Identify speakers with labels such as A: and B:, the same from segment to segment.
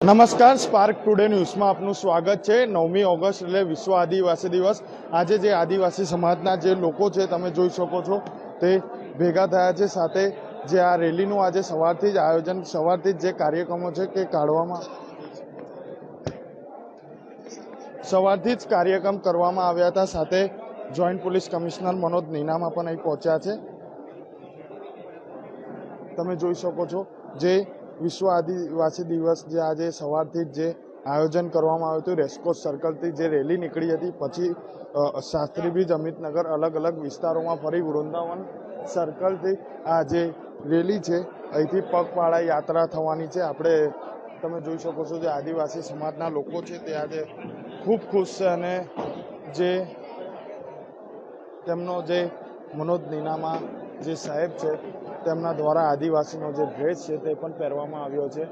A: નમસ્કાર, spark today ન્યૂઝમાં આપનું સ્વાગત છે. નવમી ઓગસ્ટ એટલે વિશ્વ આદિવાસી દિવસ. આજે જે આદિવાસી સમાજના જે લોકો છે, તમે જોઈ શકો છો, તે ભેગા થયા છે. સાથે જે આ રેલીનું આજે સવારથી જ આયોજન, સવારથી જ જે કાર્યક્રમો છે તે કાઢવામાં સવારથી જ કાર્યક્રમ કરવામાં આવ્યા હતા. સાથે joint police commissioner Manoj Ninama પણ અહીં પહોંચ્યા છે. તમે જોઈ શકો છો, જે વિશ્વ આદિવાસી દિવસ જે આજે સવારથી જ જે આયોજન કરવામાં આવ્યું હતું, રેસકોર્સ સર્કલથી જે રેલી નીકળી હતી, પછી શાસ્ત્રી બ્રિજ, અમિતનગર અલગ અલગ વિસ્તારોમાં ફરી વૃંદાવન સર્કલથી આ જે રેલી છે, અહીંથી પગપાળા યાત્રા થવાની છે. આપણે, તમે જોઈ શકો છો જે આદિવાસી સમાજના લોકો છે તે આજે ખૂબ ખુશ છે અને જે તેમનો જે મનોજ નીનામાં જે સાહેબ છે તેમના દ્વારા આદિવાસીનો જે ડ્રેસ છે તે પણ પહેરવામાં આવ્યો છે.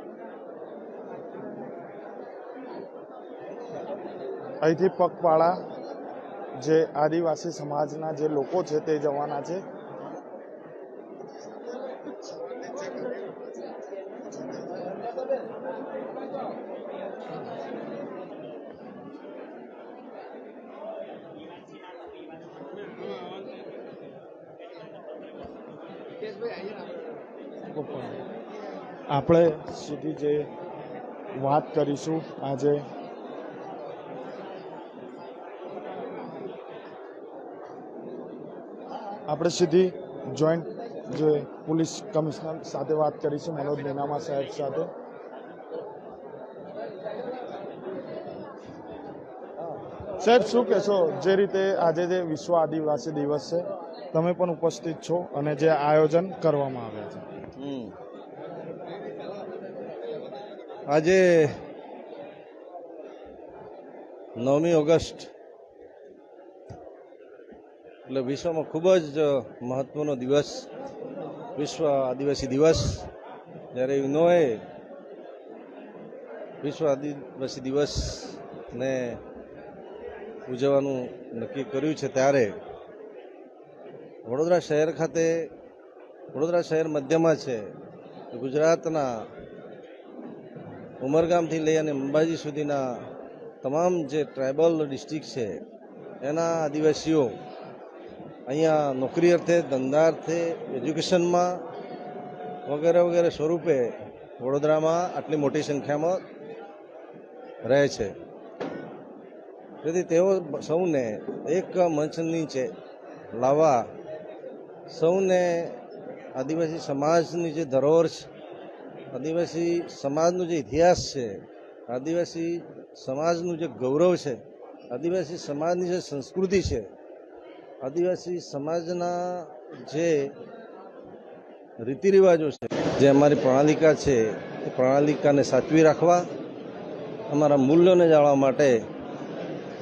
A: અહીંથી પગપાળા જે આદિવાસી સમાજના જે લોકો છે તે જવાના છે. આપણે સીધી જે વાત કરીશું, આજે આપણે સીધી જોઈન્ટ જે પોલીસ કમિશનર સાથે વાત કરીશું, મનોજ નેનામા સાહેબ સાથે. સાહેબ, શું કહેશો? જે રીતે આજે જે વિશ્વ આદિવાસી દિવસ છે તમે પણ ઉપસ્થિત છો અને જે આયોજન કરવામાં આવ્યા છે.
B: આજે નવમી ઓગસ્ટ એટલે વિશ્વમાં ખૂબ જ મહત્વનો દિવસ, વિશ્વ આદિવાસી દિવસ જ્યારે યુનોએ વિશ્વ આદિવાસી દિવસને ઉજવવાનું નક્કી કર્યું છે ત્યારે વડોદરા શહેર ખાતે, વડોદરા શહેર મધ્યમાં છે, ગુજરાતના ઉમરગામથી લઈ અને અંબાજી સુધીના તમામ જે ટ્રાઇબલ ડિસ્ટ્રિક્ટ છે, એના આદિવાસીઓ અહીંયા નોકરી અર્થે, ધંધા અર્થે, એજ્યુકેશનમાં વગેરે વગેરે સ્વરૂપે વડોદરામાં આટલી મોટી સંખ્યામાં રહે છે. તેથી તેઓ સૌને એક મંચ નીચે લાવવા સૌને આદિવાસી સમાજની જે ધરોહર છે, આદિવાસી સમાજનો જે ઇતિહાસ છે, આદિવાસી સમાજનું જે ગૌરવ છે, આદિવાસી સમાજની જે સંસ્કૃતિ છે, આદિવાસી સમાજના જે રીતિરિવાજો છે, જે અમારી પ્રણાલિકા છે, એ પ્રણાલિકાને સાચવી રાખવા, અમારા મૂલ્યોને જાણવા માટે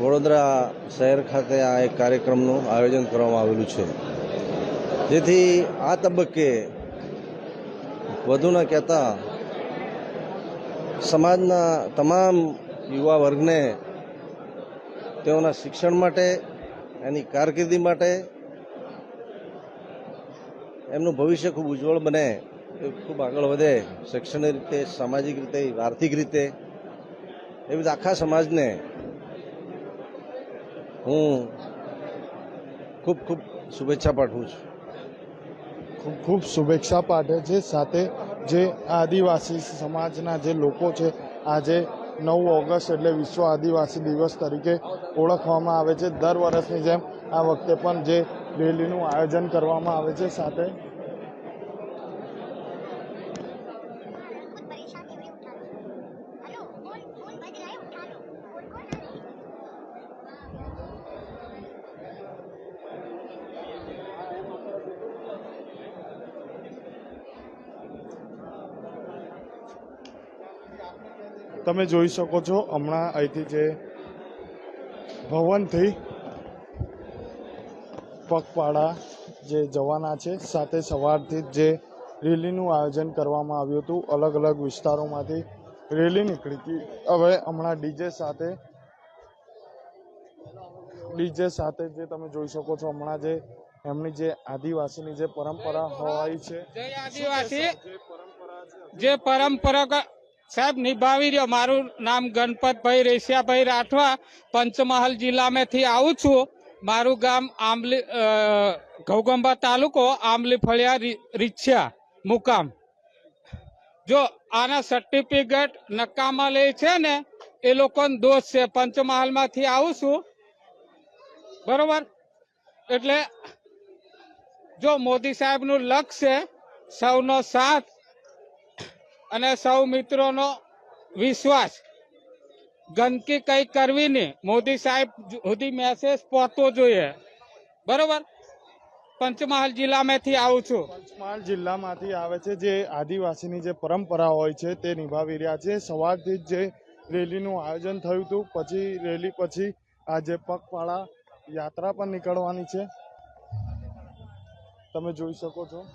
B: વડોદરા શહેર ખાતે આ એક કાર્યક્રમનું આયોજન કરવામાં આવેલું છે. જેથી આ તબક્કે વધુ ન કહેતા સમાજના તમામ યુવા વર્ગને તેઓના શિક્ષણ માટે, એની કારકિર્દી માટે, એમનું ભવિષ્ય ખૂબ ઉજ્જવળ બને ખૂબ આગળ વધે, શૈક્ષણિક રીતે, સામાજિક રીતે, આર્થિક રીતે, એવી આખા સમાજને હું ખૂબ ખૂબ શુભેચ્છા પાઠવું છું.
A: ખૂબ શુભેચ્છા પાઠવે છે. સાથે જે આદિવાસી સમાજના જે લોકો છે, આજે નવ ઓગસ્ટ એટલે વિશ્વ આદિવાસી દિવસ તરીકે ઓળખવામાં આવે છે. દર વર્ષની જેમ આ વખતે પણ જે રેલીનું આયોજન કરવામાં આવે છે. સાથે તમે જોઈ શકો છો હમણાં અહીંથી જે ભવનથી પગપાળા જે જવાના છે, સાથે સવારથી જ જે રેલીનું આયોજન કરવામાં આવ્યું હતું અલગ અલગ વિસ્તારોમાંથી રેલી નીકળી હતી. હવે હમણાં ડીજે સાથે ડીજે સાથે જે તમે જોઈ શકો છો, હમણાં જે એમની જે આદિવાસીની જે પરંપરા હોય છે જે પરંપરા
C: જે પરંપરાગત સાહેબ, નિભાવી રહ્યો. મારું નામ ગણપતભાઈ રેશિયાભાઈ રાઠવા. પંચમહાલ જિલ્લામાંથી આવું છું. મારું ગામ આંબલી ઘઉગંબા તાલુકો આંબલી ફળિયા રીછ્યા, મુકામ. જો આના સર્ટિફિકેટ નકામા લે છે ને, એ લોકોનો દોષ છે. પંચમહાલમાંથી આવું છું. બરોબર? એટલે જો મોદી સાહેબનું લક્ષ્ય સૌનો સાથ અને સૌ મિત્રોનો વિશ્વાસ. ગંદકી કઈ કરવી નહીં. મોદી સાહેબ સુધી મેસેજ પહોંચવો જોઈએ. બરોબર? પંચમહાલ જિલ્લામાંથી આવું છું.
A: પંચમહાલ જિલ્લામાંથી આવે છે જે આદિવાસીની જે પરંપરા હોય છે તે નિભાવી રહ્યા છે. સવારથી જ રેલીનું આયોજન થયું હતું. પછી રેલી પછી આજે પગપાળા યાત્રા પણ નીકળવાની છે. તમે જોઈ શકો છો.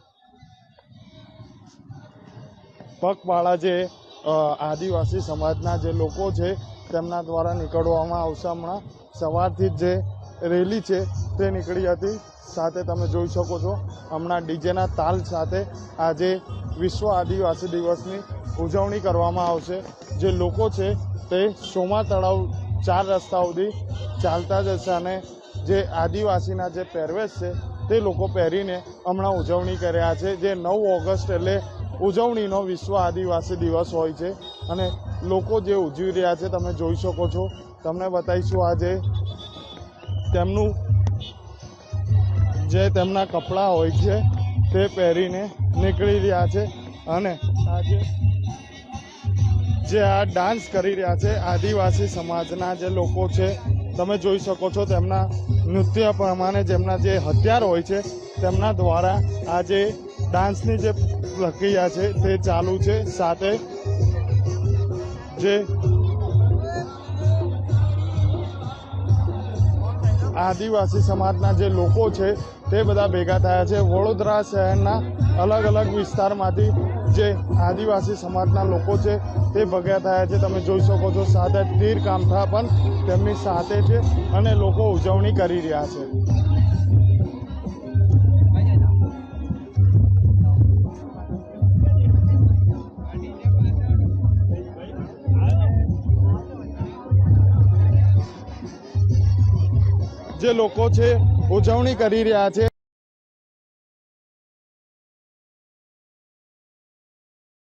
A: પગપાળા જે આદિવાસી સમાજના જે લોકો છે, તેમના દ્વારા નીકળવામાં આવશે. હમણાં સવારથી જ જે રેલી છે, તે નીકળી હતી. સાથે તમે જોઈ શકો છો, હમણાં ડીજેના તાલ સાથે આજે વિશ્વ આદિવાસી દિવસની ઉજવણી કરવામાં આવશે. જે લોકો છે, તે સોમા તળાવ ચાર રસ્તા સુધી ચાલતા જશે અને જે આદિવાસીના જે પહેરવેશ છે, તે લોકો પહેરીને હમણાં ઉજવણી કર્યા છે. જે નવ ઓગસ્ટ એટલે ઉજવણીનો વિશ્વ આદિવાસી દિવસ હોય છે અને લોકો જે ઉજવી રહ્યા છે તમે જોઈ શકો છો. તમને બતાવીશું આજે તેમનું જે તેમના કપડાં હોય છે તે પહેરીને નીકળી રહ્યા છે અને આજે જે આ ડાન્સ કરી રહ્યા છે આદિવાસી સમાજના જે લોકો છે, તમે જોઈ શકો છો તેમના નૃત્ય પ્રમાણે જેમના જે હથિયાર હોય છે તેમના દ્વારા આજે ડાન્સની જે પ્રક્રિયા છે, તે ચાલુ છે સાથે જે આદિવાસી સમાજના જે લોકો છે, તે બધા ભેગા થયા છે. વડોદરા શહેરના અલગ અલગ વિસ્તારમાંથી જે આદિવાસી સમાજના લોકો છે, તે ભેગા થયા છે. તમે જોઈ શકો છો, સાથે તીર કામઠા પણ તેમની સાથે છે અને લોકો ઉજવણી કરી રહ્યા છે. જે લોકો છે ઉજવણી કરી રહ્યા છે.